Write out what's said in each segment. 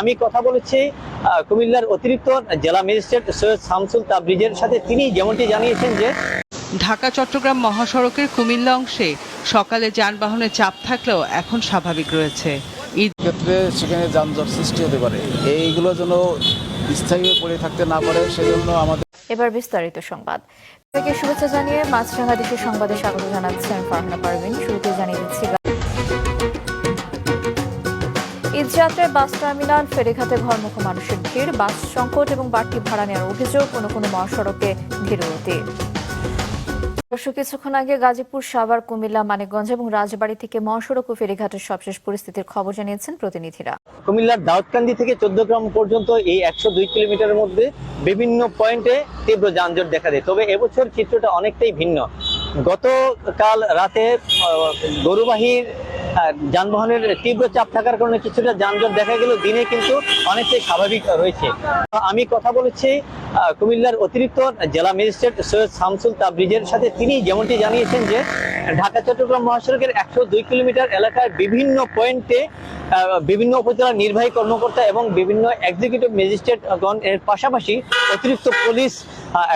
আমি কথা বলেছি কুমিল্লার অতিরিক্ত জেলা ম্যাজিস্ট্রেট সৈয়দ শামসুল তাবরিজের সাথে। তিনি যেমনটি জানিয়েছেন যে ঢাকা চট্টগ্রাম মহাসড়কের কুমিল্লা অংশে সকালে যানবাহনের চাপ থাকলেও এখন স্বাভাবিক রয়েছে। ঈদ ক্ষেত্রে সেখানে যানজট সৃষ্টি হতে পারে। এইগুলো যেন স্থায়ীভাবে পড়ে থাকতে না পারে সেজন্য আমাদের এবার বিস্তারিত সংবাদ। থেকে শুভেচ্ছা জানিয়ে মাছরাঙা দেশের সংবাদে স্বাগত জানাচ্ছেন ফারহানা পারভিন। শুরুতে জানিয়ে দিচ্ছি ঈদযাত্রায় বাস টার্মিনাল, ফেরিঘাটে ঘরমুখ মানুষের ভিড়, বাস সংকট এবং বাড়তি ভাড়া নেওয়ার অভিযোগ কোনো কোনো মহাসড়কে দর্শক কিছুক্ষণ আগে গাজীপুর, সাভার, কুমিল্লা, মানিকগঞ্জ এবং রাজবাড়ী থেকে মহাসড়ক ও ফেরিঘাটের সবশেষ পরিস্থিতির খবর জানিয়েছেন প্রতিনিধিরা। কুমিল্লার দাউদকান্দি থেকে চোদ্দ গ্রাম পর্যন্ত এই একশো দুই কিলোমিটারের মধ্যে বিভিন্ন পয়েন্টে তীব্র যানজট দেখা দেয়। তবে এবছর চিত্রটা অনেকটাই ভিন্ন। গতকাল রাতে গরুবাহীর যানবাহনের তীব্র চাপ থাকার কারণে কিছুটা যানজট দেখা গেল দিনে কিন্তু অনেকটাই স্বাভাবিক রয়েছে। আমি কথা বলেছি কুমিল্লার অতিরিক্ত জেলা ম্যাজিস্ট্রেট সৈয়দ শামসুল তাবরিজের সাথে। তিনি যেমনটি জানিয়েছেন যে ঢাকা চট্টগ্রাম মহাসড়কের একশো দুই কিলোমিটার এলাকার বিভিন্ন পয়েন্টে বিভিন্ন উপজেলার নির্বাহী কর্মকর্তা এবং বিভিন্ন এক্সিকিউটিভ ম্যাজিস্ট্রেটগণ এর পাশাপাশি অতিরিক্ত পুলিশ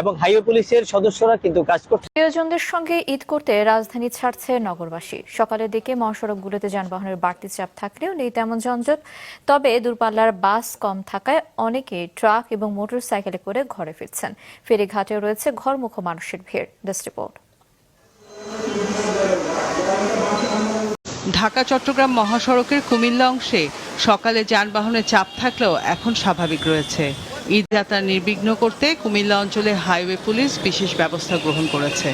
এবং হাইওয়ে পুলিশের সদস্যরা কিন্তু কাজ করছে। প্রিয়জনদের সঙ্গে ঈদ করতে রাজধানী ছাড়ছে নগরবাসী। সকালের দিকে মহাসড়কগুলোতে যানবাহনের বাড়তি চাপ থাকলেও নেই তেমন যানজট। তবে দূরপাল্লার বাস কম থাকায় অনেকে ট্রাক এবং মোটরসাইকেলে করে ঘরে ফিরছেন। ফেরিঘাটেও রয়েছে ঘরমুখ মানুষের ভিড়। Desk report. ঢাকা চট্টগ্রাম মহাসড়কের কুমিল্লা অংশে সকালে যানবাহনের চাপ থাকলেও এখন স্বাভাবিক রয়েছে। ঈদ যাত্রা নির্বিঘ্ন করতে কুমিল্লা অঞ্চলে হাইওয়ে পুলিশ বিশেষ ব্যবস্থা গ্রহণ করেছে।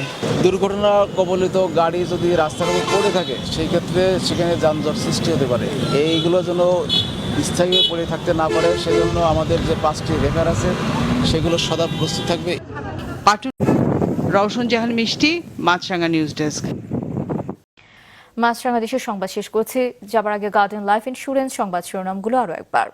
দুর্ঘটনা কবলিত গাড়ি যদি রাস্তার উপর পড়ে থাকে সেই ক্ষেত্রে সেখানে যানজট সৃষ্টি হতে পারে। এইগুলো যেন স্থায়ী পড়ে থাকতে না পারে সেজন্য আমাদের যে পাঁচটি রেফার আছে সেগুলো সদা প্রস্তুত থাকবে। রওশন জাহান মিষ্টি মাছরাঙ্গা নিউজ ডেস্ক। মাছরাঙা দেশের সংবাদ শেষ করছি। যাবার আগে গার্ডেন লাইফ ইন্স্যুরেন্স সংবাদ শিরোনামগুলো আরও একবার।